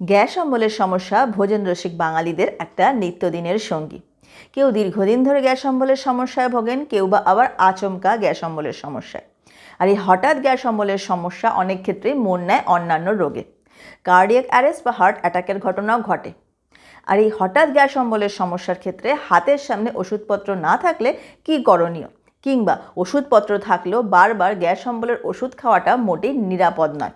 Gas অম্বলের সমস্যা ভোজন রসিক বাঙালিদের একটা নিত্যদিনের সঙ্গী। কেউ দীর্ঘদিন ধরে গ্যাস অম্বলের সমস্যায় ভোগেন, কেউ বা আবার আচমকা গ্যাস অম্বলের সমস্যায়। আর এই হঠাৎ গ্যাস অম্বলের সমস্যা অনেক ক্ষেত্রেই মন নেয় অন্যান্য রোগে। কার্ডিয়াক অ্যারেস্ট বা হার্ট অ্যাটাকের ঘটনাও ঘটে। আর এই হঠাৎ গ্যাস অম্বলের সমস্যার ক্ষেত্রে হাতের সামনে ওষুধপত্র না থাকলে কী করণীয়? কিংবা ওষুধপত্র থাকলেও বারবার গ্যাস অম্বলের ওষুধ খাওয়াটা মোটেই নিরাপদ নয়।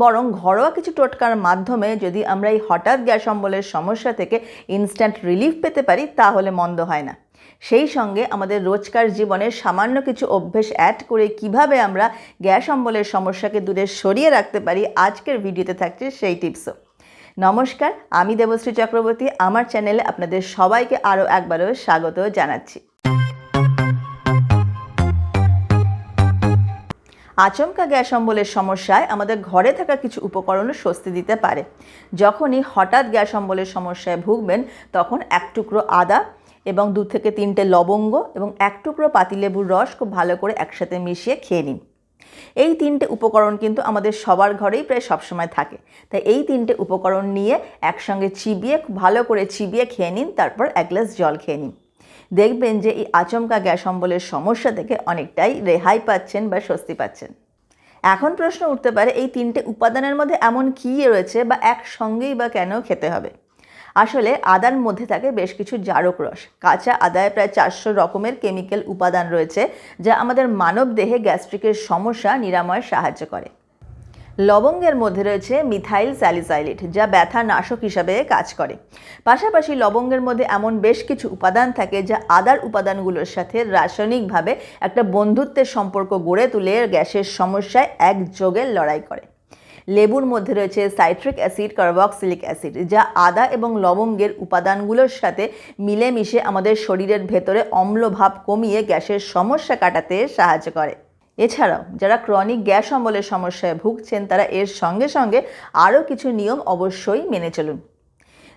বরং ঘরোয়া কিছু টোটকার মাধ্যমে যদি আমরা এই হঠাৎ গ্যাস অম্বলের সমস্যা থেকে ইনস্ট্যান্ট রিলিফ পেতে পারি, তাহলে মন্দ হয় না। সেই সঙ্গে আমাদের রোজকার জীবনে সামান্য কিছু অভ্যেস অ্যাড করে কীভাবে আমরা গ্যাস অম্বলের সমস্যাকে দূরে সরিয়ে রাখতে পারি, আজকের ভিডিওতে থাকছে সেই টিপসও নমস্কার, আমি দেবশ্রী চক্রবর্তী, আমার চ্যানেলে আপনাদের সবাইকে আরও একবারও স্বাগত জানাচ্ছি। আচমকা গ্যাস অম্বলের সমস্যায় আমাদের ঘরে থাকা কিছু উপকরণও স্বস্তি দিতে পারে। যখনই হঠাৎ গ্যাস অম্বলের সমস্যায় ভুগবেন, তখন এক টুকরো আদা এবং দু থেকে তিনটে লবঙ্গ এবং এক টুকরো পাতিলেবুর রস খুব ভালো করে একসাথে মিশিয়ে খেয়ে নিন। এই তিনটে উপকরণ কিন্তু আমাদের সবার ঘরেই প্রায় সবসময় থাকে। তাই এই তিনটে উপকরণ নিয়ে একসঙ্গে চিবিয়ে ভালো করে চিবিয়ে খেয়ে নিন, তারপর এক গ্লাস জল খেয়ে নিন। দেখবেন যে এই আচমকা গ্যাস অম্বলের সমস্যা থেকে অনেকটাই রেহাই পাচ্ছেন বা স্বস্তি পাচ্ছেন। এখন প্রশ্ন উঠতে পারে, এই তিনটে উপাদানের মধ্যে এমন কী রয়েছে বা একসঙ্গেই বা কেন খেতে হবে? আসলে আদার মধ্যে থাকে বেশ কিছু জারক রস। কাঁচা আদায় প্রায় চারশো রকমের কেমিক্যাল উপাদান রয়েছে যা আমাদের মানব দেহে গ্যাস্ট্রিকের সমস্যা, নিরাময়ে সাহায্য করে। লবঙ্গের মধ্যে রয়েছে মিথাইল স্যালিসাইলিট, যা ব্যথা নাশক হিসাবে কাজ করে। পাশাপাশি লবঙ্গের মধ্যে এমন বেশ কিছু উপাদান থাকে, যা আদার উপাদানগুলোর সাথে রাসায়নিকভাবে একটা বন্ধুত্বের সম্পর্ক গড়ে তুলে গ্যাসের সমস্যায় একযোগে লড়াই করে। লেবুর মধ্যে রয়েছে সাইট্রিক অ্যাসিড, কার্বক্সিলিক অ্যাসিড, যা আদা এবং লবঙ্গের উপাদানগুলোর সাথে মিলেমিশে আমাদের শরীরের ভেতরে অম্লভাব কমিয়ে গ্যাসের সমস্যা কাটাতে সাহায্য করে। এছাড়াও, যারা ক্রনিক গ্যাস অম্বলের সমস্যায় ভুগছেন, তারা এর সঙ্গে সঙ্গে আরও কিছু নিয়ম অবশ্যই মেনে চলুন।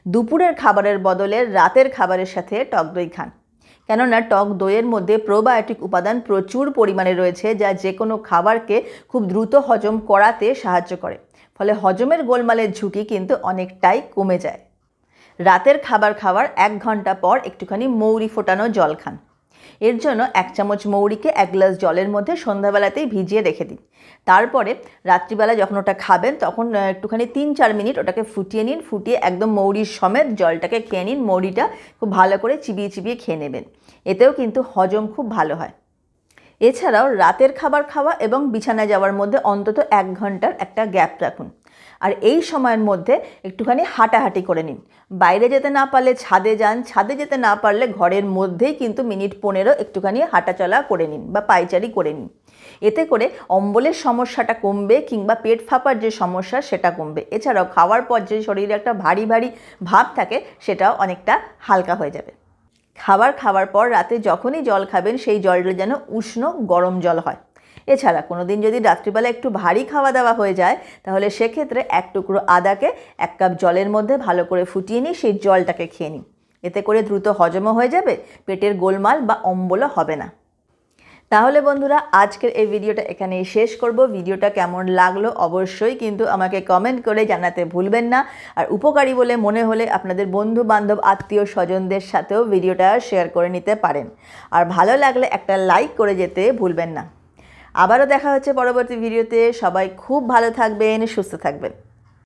দুপুরের খাবারের বদলে রাতের খাবারের সাথে টক দই খান। কেননা, টক দইয়ের মধ্যে প্রোবায়োটিক উপাদান প্রচুর পরিমাণে রয়েছে, যা যে কোনো খাবারকে খুব দ্রুত হজম করাতে সাহায্য করে। ফলে হজমের গোলমালের ঝুঁকি কিন্তু অনেকটাই কমে যায়। রাতের খাবার খাওয়ার এক ঘণ্টা পর একটুখানি মৌরি ফোটানো জল খান। এর জন্য এক চামচ মৌরিকে এক গ্লাস জলের মধ্যে সন্ধ্যাবেলাতেই ভিজিয়ে রেখে দিন। তারপরে রাত্রিবেলা যখন ওটা খাবেন, তখন একটুখানি তিন চার মিনিট ওটাকে ফুটিয়ে নিন, ফুটিয়ে একদম মৌরির সমেত জলটাকে খেয়ে নিন, মৌরিটা খুব ভালো করে চিবিয়ে চিবিয়ে খেয়ে নেবেন। এতেও কিন্তু হজম খুব ভালো হয়। এছাড়াও রাতের খাবার খাওয়া এবং বিছানায় যাওয়ার মধ্যে অন্তত এক ঘণ্টার একটা গ্যাপ রাখুন। আর এই সময়ের মধ্যে একটুখানি হাঁটাহাঁটি করে নিন। বাইরে যেতে না পারলে ছাদে যান, ছাদে যেতে না পারলে ঘরের মধ্যেই কিন্তু মিনিট পনেরো একটুখানি হাঁটাচলা করে নিন বা পাইচারি করে নিন। এতে করে অম্বলের সমস্যাটা কমবে কিংবা পেট ফাঁপার যে সমস্যা সেটা কমবে। এছাড়াও খাওয়ার পর যে শরীরে একটা ভারী ভারী ভাব থাকে সেটাও অনেকটা হালকা হয়ে যাবে। খাবার খাওয়ার পর রাতে যখনই জল খাবেন সেই জলটা যেন উষ্ণ গরম জল হয়। এছাড়া কোনো দিন যদি রাত্রিবেলা একটু ভারী খাওয়া দাওয়া হয়ে যায়, তাহলে সেক্ষেত্রে এক টুকরো আদাকে এক কাপ জলের মধ্যে ভালো করে ফুটিয়ে নিই সেই জলটাকে খেয়ে নিই এতে করে দ্রুত হজমও হয়ে যাবে, পেটের গোলমাল বা অম্বলও হবে না। তাহলে বন্ধুরা, আজকের এই ভিডিওটা এখানেই শেষ করব। ভিডিওটা কেমন লাগল অবশ্যই কিন্তু আমাকে কমেন্ট করে জানাতে ভুলবেন না। আর উপকারী বলে মনে হলে আপনাদের বন্ধু বান্ধব আত্মীয় স্বজনদের সাথেও ভিডিওটা শেয়ার করে নিতে পারেন। আর ভালো লাগলে একটা লাইক করে যেতে ভুলবেন না। আবারও দেখা হচ্ছে পরবর্তী ভিডিওতে। সবাই খুব ভালো থাকবেন সুস্থ থাকবেন।